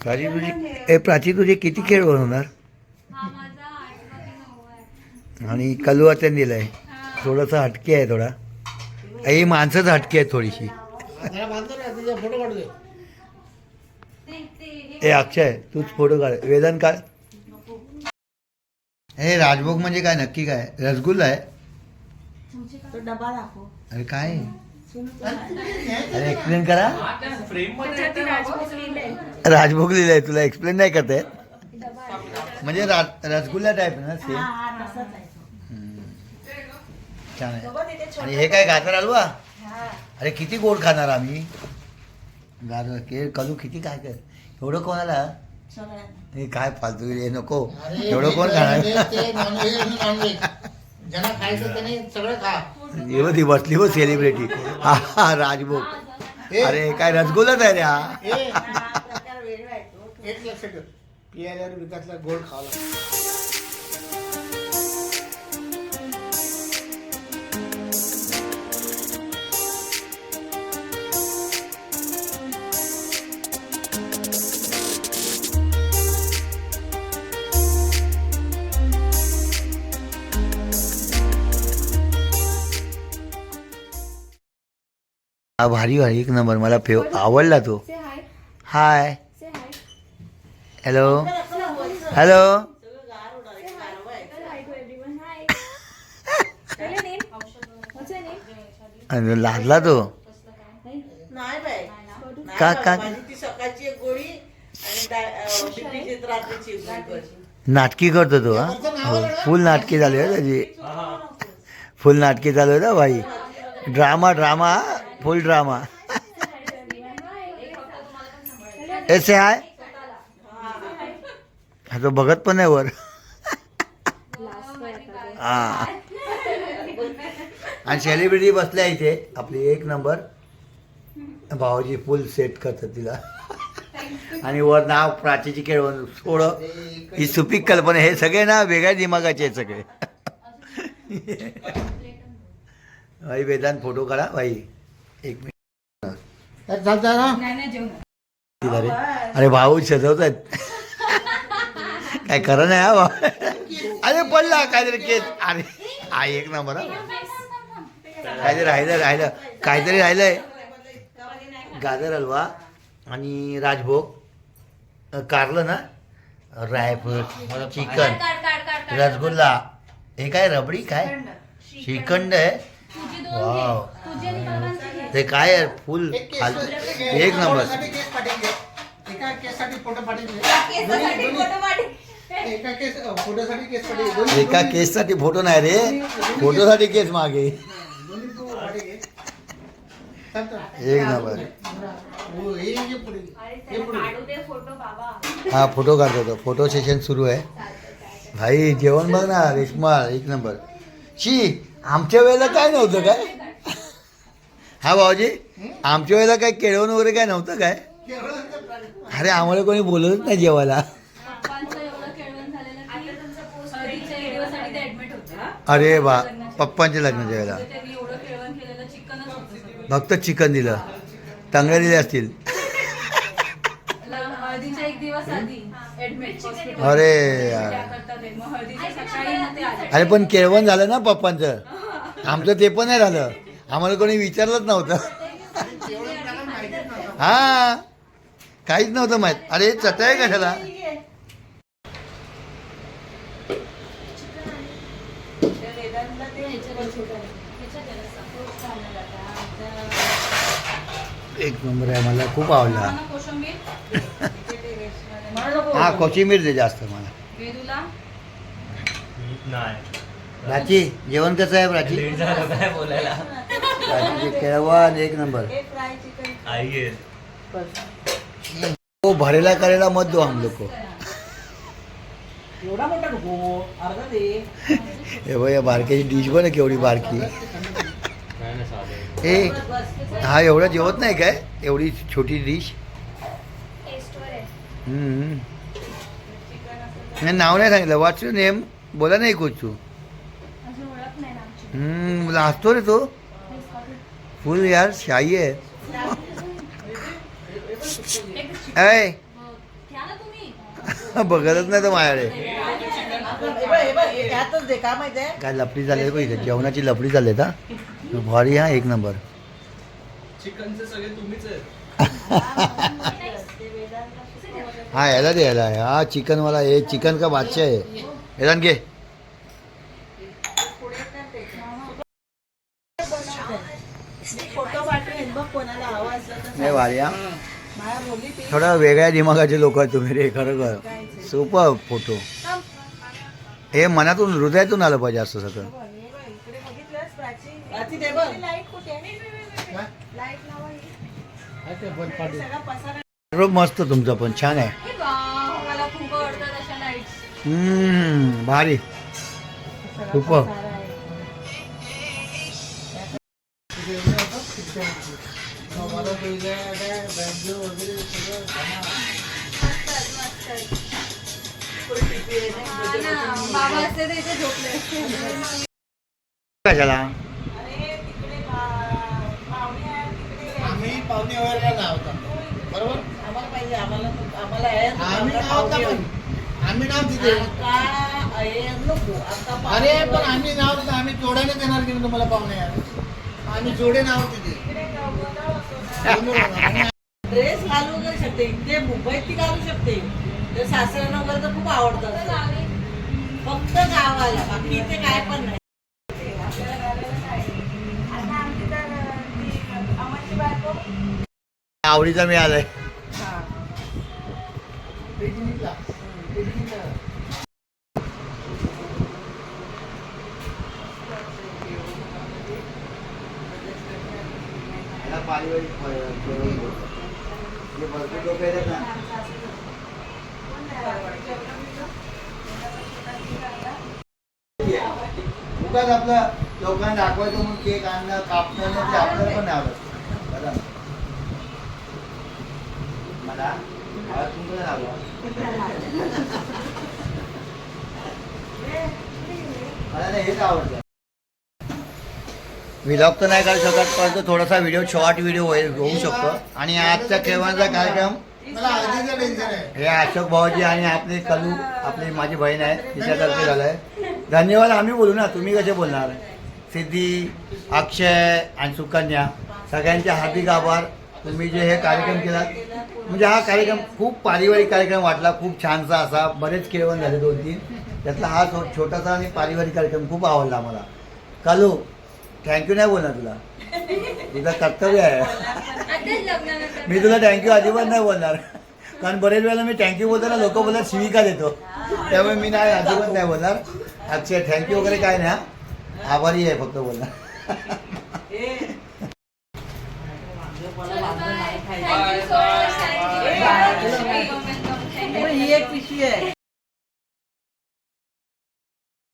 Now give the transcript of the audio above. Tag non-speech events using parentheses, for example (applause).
प्राची तुझे ए प्राची तुझे किती खेळ बनवणार? आणि कलुआचं दिलंय थोडंसं हटके आहे थोडा. ही माणसंच हटके आहेत थोडीशी. फोटो काढू दे. ए अक्षय तूच फोटो काढ. वेदन काढ. हे राजभोग म्हणजे काय? नक्की काय? रसगुल्ला आहे? तो डबा दाखव. अरे काय? अरे एक्सप्लेन करा. राजभोग लिहिलंय. तुला एक्सप्लेन नाही करता येत. म्हणजे रसगुल्ला टाईप ना सेम हा. छान आहे. आणि हे काय गाजर हलवा? हा. अरे किती गोड खाणार आम्ही. गाजर के कलू किती काय काय एवढं कोणाला. हे काय फालतू हे नको. एवढं कोण ते खाणार? ते बसली हो सेलिब्रिटी हा हा राजभोग. अरे काय रसगुल्लाच आहे रे एक लक्षात पियाल्यावर विकासला गोड खावा हा भारी भारी. एक नंबर. मला फेव आवडला तो. हाय हॅलो हॅलो अरे, लाजला तो. का- का-. नाटकी करतो तो हा? हो, फुल नाटकी झाली हो त्याची फुल नाटकी चालू आहे ना भाई? Drama drama full drama. ऐसे आय हा तो बघत पण आहे वर. हा. आणि सेलिब्रिटी बसल्या इथे आपली एक नंबर भाऊजी फुल सेट करतात तिला. आणि वर नाव प्राचीची केळवण सोड. ही सुपीक कल्पना हे सगळे ना वेगळ्या दिमागाचे आहेत सगळे. (laughs) भाई वेदांत फोटो काढा भाई. एक मिनिट. चालतं ना अरे अरे भाऊ सजवत आहेत काय खरं नाही हा भाऊ? अरे पडला काहीतरी केस. अरे हा एक नंबर हा. काहीतरी राहिलं राहिलं. काहीतरी राहिलंय. गाजर हलवा आणि राजभोग. कारलं ना? रायफळ चिकन रसगुल्ला. हे काय रबडी काय? श्रीखंड. आहे? वाव. ते काय आहे? फुल एक फालतू. नंबर. एका केससाठी फोटो पाठवले एका केससाठी फोटो नाही रे. फोटोसाठी केस मागे. एक नंबर. हो, हे फोटो काढतो तो. फोटो सेशन सुरू आहे. भाई जेवण बघ ना रेशमा एक नंबर. शी आमच्या वेळेला काय नव्हतं काय? हा भाऊजी आमच्या वेळेला काय केळवण वगैरे काय नव्हतं काय? अरे आम्हाला कोणी बोलतच नाही जेवायला. अरे बा पप्पांच्या लग्नाच्या वेळेला. फक्त चिकन दिलं. तांगड्या दिल्या असतील. हळदीच्या एक दिवस आधी ऍडमिट अरे अरे पण केळवण झालं ना पप्पांचं? आमचं ते पण नाही झालं. आम्हाला कोणी विचारलंच नव्हतं. हा. काहीच नव्हतं माहीत. अरे चटय कशाला? एक नंबर आहे मला खूप आवडला. हा कोथिंबीर दे जास्त मला. प्राची जेवण कसं आहे प्राची बोलायला? प्राचीचे केळवण एक नंबर हे फ्राय चिकन आई आहे हो भरेला करेला मत दो हम लोग को एवढा मोठा नको अर्धा दे हे बघ या बारक्याची डिश पण आहे केवढी बारकी नाही ना साधं ए हा एवढं जेवत नाही काय एवढी छोटी डिश नाही नाव नाही सांगितलं व्हॉट्स यू नेम बोला नाही कुछ तू अजून ओळख नाही ना आमची हम्म, हसतो रे तो फुल यार शाई आहे तुम्ही बघतच नाही तो माझ्याकडे। काय लफडी झाली बघ इथे जेवणाची लफडी झाली का भारी हा एक नंबर. हा याला दे याला. हा चिकनवाला हे चिकन का बादशाह आहे? याला घे फोटो पाठवेन बघ कोणाला हवा असला तर नाही वाऱ्या थोडा वेगळ्या दिमागाचे लोक आहेत तुम्ही रे खरं खरं. सोपं फोटो. हे मनातून हृदयातून आलं पाहिजे असं सगळं. मस्त तुमचं पण छान आहे. भारी. खूप वगैरे सगळं बाबा असते तर इथे झोपले असते कशाला अरे आम्ही पाहुणे वगैरे लावतो बरोबर आम्हाला पाहिजे आम्हाला आम्हाला ना, आम्ही पण आम्ही नाव तिथे अरे पण आम्ही नाव आम्ही जोड्याने देणार की तुम्हाला पाहुणे आम्ही जोडे नाव तिथे. ड्रेस घालू वगैरे शकते इथे मुंबईत ती घालू शकते. तर सासऱ्यांना वगैरे तर खूप आवडतात फक्त गावाला बाकी इथे काय पण नाही. आवडीचा मिळालाय उगाच आपलं लोकांना दाखवायचं म्हणून केक आणणं कापणं ते आपल्याला पण नाही आवडत बरं. मला मला तुमचं नाही आवडत. मला नाही हेच आवडतं विलॉग तर नाही काढू शकत परंतु थोडासा व्हिडिओ शॉर्ट व्हिडिओ होऊ शकतो. आणि आजचा केव्हाचा कार्यक्रम? आहे. हे अशोक भाऊजी आणि आपले कलू आपली माझी बहीण आहे तिच्यातर्फे झालंय. धन्यवाद आम्ही बोलू ना तुम्ही कसे बोलणार? सिद्धी अक्षय आणि सुकन्या सगळ्यांचे हार्दिक आभार. तुम्ही जे हे कार्यक्रम केला म्हणजे हा कार्यक्रम खूप पारिवारिक कार्यक्रम वाटला खूप छानसा असा बरेच केळवण झाले दोन तीन त्यातला हा छोटासा आणि पारिवारिक कार्यक्रम खूप आवडला मला कालू थँक्यू नाही बोलणार तुला तुझं कर्तव्य आहे मी तुला थँक्यू अजिबात नाही बोलणार कारण बरेच वेळेला मी थँक्यू बोलताना लोक बोलतात शिविका देतो त्यामुळे मी नाही अजिबात नाही बोलणार अक्षय थँक्यू वगैरे काय नाही हा. आभारी आहे फक्त बोलणार हे ही एक पिशवी आहे